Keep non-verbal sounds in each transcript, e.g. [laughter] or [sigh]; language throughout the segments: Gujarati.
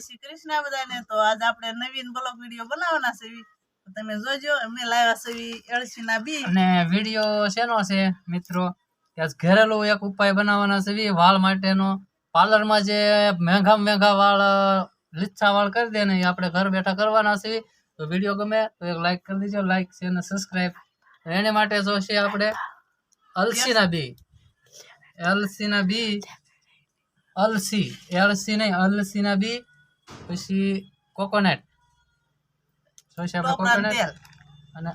શ્રી કૃષ્ણ બધાને. તો આજ આપણે નવીન બ્લોગ વીડિયો બનાવવાના છે. તમે જોજો અમે લાવ્યા છે ઈ અળસીના બી. અને વીડિયો શેનો છે મિત્રો? આજ ઘરેલું એક ઉપાય બનાવવાના છે વાળ માટેનો. પાર્લરમાં જે મેંઘા મેંઘા વાળ લીચ્છા વાળ કરી દે ને એ આપણે ઘર બેઠા કરવાના છે. તો વીડિયો ગમે તો એક લાઈક કરી દેજો લાઈક છે અને સબસ્ક્રાઈબ એને માટે જો છે આપણે અલસીના બી. અલસીના બી. અલસી અલસી નહીં અલસીના બી. પછી કોકોનટ. શું આપણે કોકોનટ? અને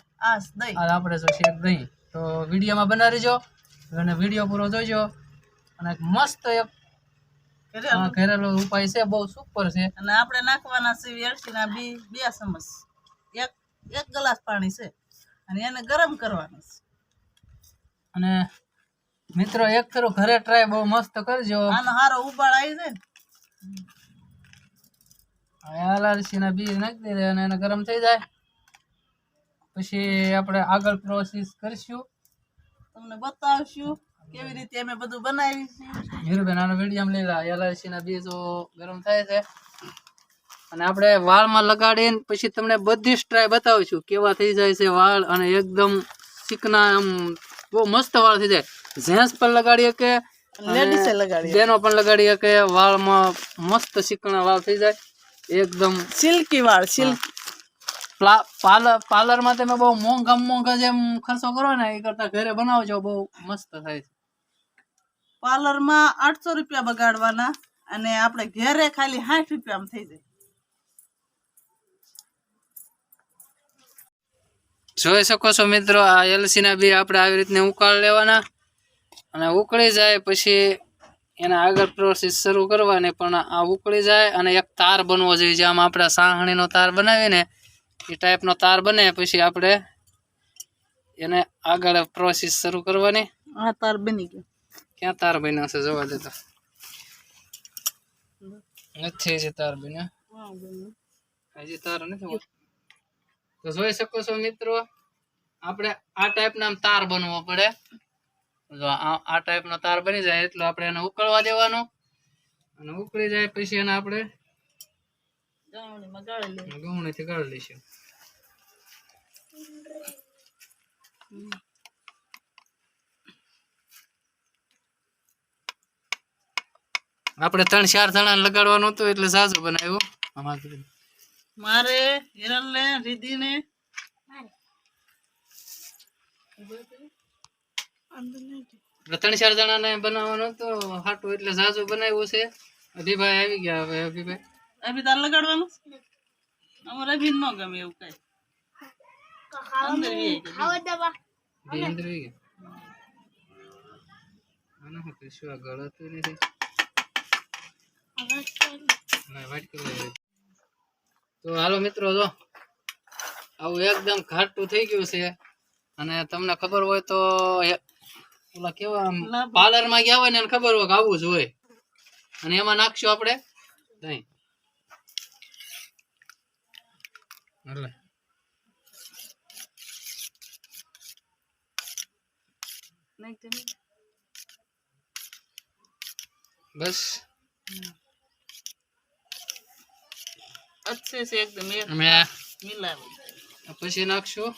આપણે જો દહીં. તો વિડીયોમાં બના રહેજો અને વીડિયો પૂરો જોજો. અને એક મસ્ત એક ઘરેલો. ઉપાય છે બહુ સુપર છે. અને આપણે નાખવાના છે ઈ બી બે ચમચ. એક એક ગ્લાસ પાણી છે. અને એને ગરમ કરવાનું છે. અને મિત્રો એક કરો ઘરે ટ્રાય બહુ મસ્ત કરજો. આનો હારો ઉબાળ આવી જાય ને. એલઆરસીના બીજ નાખી દે અને એને ગરમ થઈ જાય. પછી આપણે આગળ પ્રોસેસ કરીશું. તમને બતાવશું કેવી રીતે અમે બધું બનાવીશું. હીરુબેન આનો વીડિયો લીધા. એલઆરસીના બીજો ગરમ થાય છે. અને આપણે વાળમાં લગાડીને પછી તમને બધી જ ટ્રાય બતાવીશું. કેવા થઈ જાય છે વાળ અને એકદમ ચીકના આમ બહુ મસ્ત વાળ થઈ જાય. જેન્ટ્સ પણ લગાડીએ કે લેડીઝે લગાડી બેનો પણ લગાડીએ કે વાળમાં મસ્ત ચીકણા વાળ થઈ જાય. એકદમ સિલ્કી વાળ સિલ્ક. પાર્લર પાર્લરમાં તમે બહુ મોંઘા મોંઘા જેમ ખર્ચો કરો ને એ કરતા ઘરે બનાવજો બહુ મસ્ત થાય છે. પાર્લરમાં આઠસો રૂપિયા બગાડવાના અને આપણે ઘરે ખાલી સાઠ રૂપિયામાં થઈ જાય. જોઈ શકો છો મિત્રો આ એલસી ના બી આપણે આવી રીતને ઉકાળ લેવાના. અને ઉકળી જાય પછી એના આગળ પ્રોસેસ શરૂ કરવાની પણ આ ઉકળી જાય અને એક તાર બનવો જોઈએ. જેમ આપણે સાહણીનો તાર બનાવીએ ને એ ટાઈપનો તાર બને પછી આપણે એને આગળ પ્રોસેસ શરૂ કરવાની. આ તાર બની ગયો. ક્યાં તાર બન્યો છે? જોવા દેતો નથી જે તાર બન્યો. હજી તાર નથી તો જોઈ શકો છો મિત્રો આપણે આ ટાઈપના આમ તાર બનવો પડે. જો આ આ ટાઈપનો તાર બની જાય એટલો આપણે એને ઉકળવા દેવાનો. અને ઉકળી જાય પછી એને આપણે ગાળી લઈશું. આપણે ત્રણ ચાર જણા લગાડવાનું હતું એટલે સાજુ બનાવ્યું. મારે. મારે હિરલને રીધિને એટલે ત્રણ ચાર જણાને બનાવવાનું તો હાટું એટલે સાજુ બનાવ્યો છે. અભિભાઈ આવી ગયા હવે અભિભાઈ. અભી તાર લગાડવાનું? અમારે અભી ન ગમે એવું કઈ. અંદર વી આને આ ગળાતું નથી? ના, તો હાલો મિત્રો જો. આવું એકદમ ઘાટું થઈ ગયું છે. અને તમને ખબર હોય તો એ- ઓલા કેવા લાભ. પાર્લર માં ગયા હોય ને એને ખબર હોય કે આવું જ હોય અને એમાં નાખશું આપણે દહીં એટલે નહીં તો નહીં. બસ अच्छे से एकदम एक અમે मिलावे પછી નાખશું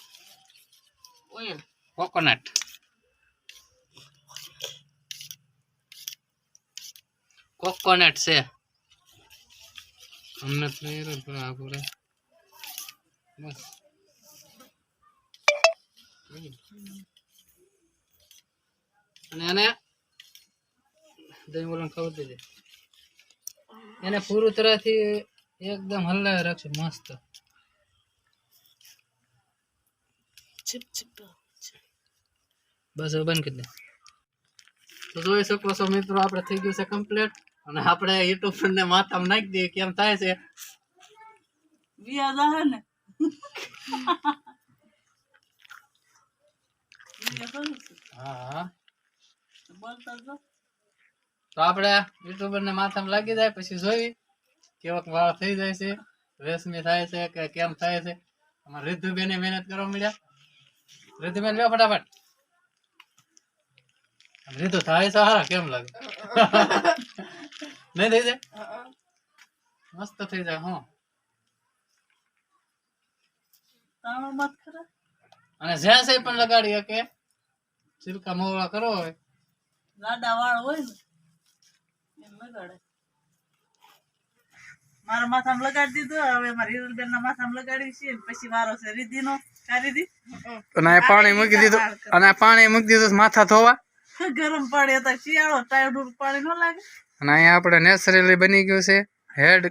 ઓઇલ કોકોનટ કોકોનટ છે. અમને પૂરે બસ. અને એને દહીં બોલણ ખબર દેજે એને પૂરું તરહથી એકદમ હલ્લા રાખશે મસ્ત. બસ હવે બંધ કરી દે. તો જોઈ શકો છો મિત્રો આપણે થઈ ગયું છે કમ્પ્લીટ અને આપણે યુટ્યુબ ને માથામાં નાખી દઈએ કેમ થાય છે? વ્યાજ આવે ને. તો આપણે યુટ્યુબર ને માથામાં લાગી જાય પછી જોઈ કેવક વાળ થઈ જાય છે રેશમી થાય છે કે કેમ થાય છે. અમારે રિદ્ધુબેને મહેનત કરવા મળ્યા. રિદ્ધુબેન લ્યો ફટાફટ. રીતુ થાય સારા કેમ લાગે? [laughs] નહીં થઈ જાય? મસ્ત થઈ જાય હો. તાણો મત ખરા? અને જ્યાં છે પણ લગાડી શકે સિલ્કા મોવા કરો હોય લાડા વાળ હોય ને એમ લગાડે. મારા માથામાં લગાડી દીધું હવે મારા હિરલબેન ના માથામાં લગાડી છે પછી વારો છે. રીધી નો કા રીધી? અને આ પાણી મૂકી દીધું અને આ પાણી મૂકી દીધું માથા ધોવા. ગરમ પાણી હતા શિયાળો ટાયર પાણી ન લાગે. અને અહીંયા આપણે નેચરલી બની ગયું છે. હેડ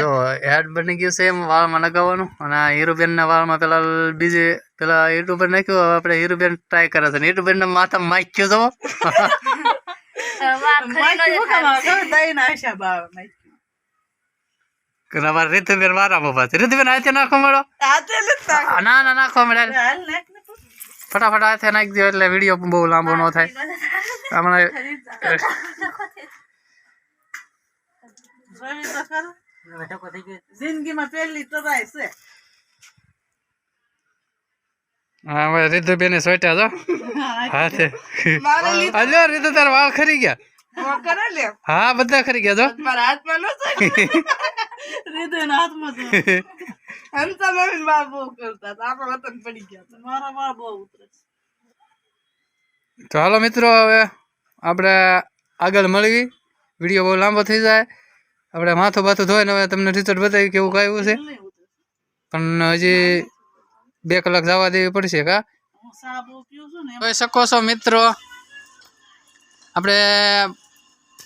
જો હેડ બની ગયું છે એમ વાળમાં લગાવવાનું. અને આ હીરુબેન ના વાળમાં પેલા બીજે પેલા યુટ્યુબર નાખ્યું હવે આપણે હીરુબેન ટ્રાય કરે છે. હીરુબેન ના માથા માખ્યું જવો રીતુબેન વાળામાં પાછું રીતુબેન હાથે નાખો મળો. ના ના નાખો મળે. ફટાફટ હાથે નાખી દો એટલે વીડિયો બહુ લાંબો ન થાય. હમણાં જોયું તો ખરું? જિંદગીમાં પહેલી ટ્રાય છે. હા હવે રીતુબેન સોટ્યા જો. હાથે. અલ્યો રીતુ તાર વાળ ખરી ગયા. હા બધા ખરી ગયા જો. મારા હાથમાં ન [laughs] રીતુ હાથમાં [laughs] છે હંસા મમ્મી બા બહુ કરતા હતા આપણા વતન પડી ગયા હતા. મારા વાળ બહુ ઉતરે તો હાલો મિત્રો હવે આપણે આગળ મળવી વીડિયો બહુ લાંબો થઈ જાય. આપણે માથું બાથું ધોઈને હવે તમને રિઝલ્ટ બતાવી કેવું કાંઈ છે. પણ હજી બે કલાક જવા દેવી પડશે કા? હું સા છું ને શકો છો મિત્રો. આપણે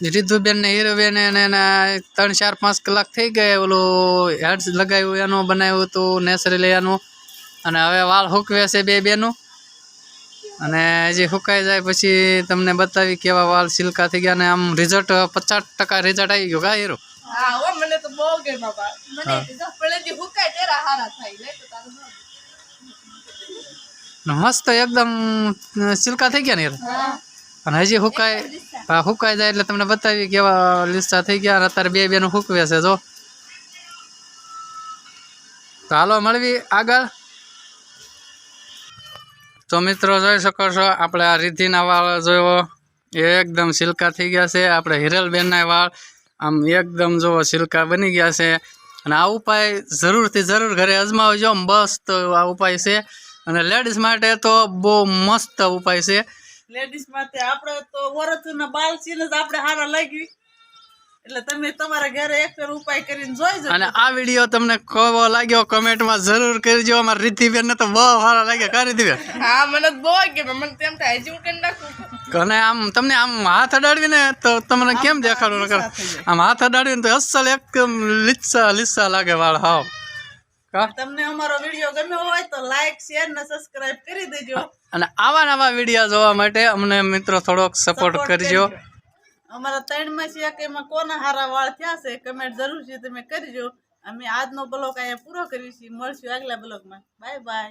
રીતુબેન ને હીરોબેન એને એના ત્રણ ચાર પાંચ કલાક થઈ ગયા ઓલું હેડ્સ લગાવ્યું એનું બનાવ્યું હતું નેચરલી એનું અને હવે વાળ હુકવે છે બે બેનું. અને હજી હુકાઈ જાય પછી તમને બતાવી કેવા વાળ સિલ્કા થઈ ગયા અને આમ રિઝલ્ટ પચાસ ટકા રિઝલ્ટ આવી ગયો. કા હીરો? મસ્ત એકદમ સિલ્કા થઈ ગયા ને હીરો? અને હજી હુકાય હા હુકાઈ જાય એટલે તમને બતાવી કેવા લીસા થઈ ગયા અને અત્યારે બે બેનું હુકવે છે, જો. તો હાલો, મળવી આગળ. તો મિત્રો, જોઈ શકો છો, આપણે આ રીતિના વાળ જોયો એકદમ સિલ્કા થઈ ગયા છે. આપણે હિરલબેનના વાળ, આમ એકદમ જોવો સિલ્કા બની ગયા છે. અને આ ઉપાય જરૂરથી જરૂર ઘરે અજમાવજો. મસ્ત આ ઉપાય છે. અને લેડીઝ માટે તો બહુ મસ્ત ઉપાય છે. લેડીઝ માટે આપણે તો વરસના બાલ જ આપણે હારા લાગી એટલે તમે તમારા ઘરે એક ફેર ઉપાય કરીને જોઈ જજો. અને આ વીડિયો તમને કેવો લાગ્યો કમેન્ટમાં જરૂર કરજો અમારા રીતિબેન ને તો બહુ સારા લાગ્યો. કા રીતિબેન? હા મને બહુ ગમે. મને તેમ થાય હજી હું નાખું. અને આમ તમને આમ હાથ અડાડવીને તો તમને કેમ દેખાડું આમ હાથ અડાડવીને તો અસલ એકદમ લીસા લીસા લાગે વાળ હાવ. કા તમને અમારો વીડિયો ગમ્યો હોય તો લાઈક શેર ને સબસ્ક્રાઇબ કરી દેજો. અને આવા નવા વીડિયો જોવા માટે અમને મિત્રો થોડોક સપોર્ટ કરજો. અમારા ત્રણમાં છે કે એમાં કોના હારા વાળ થયા છે કમેન્ટ જરૂર છે તમે કરજો. અમે આજનો બ્લોગ અહીંયા પૂરો કરીશું મળશું આગલા બ્લોગમાં. Bye bye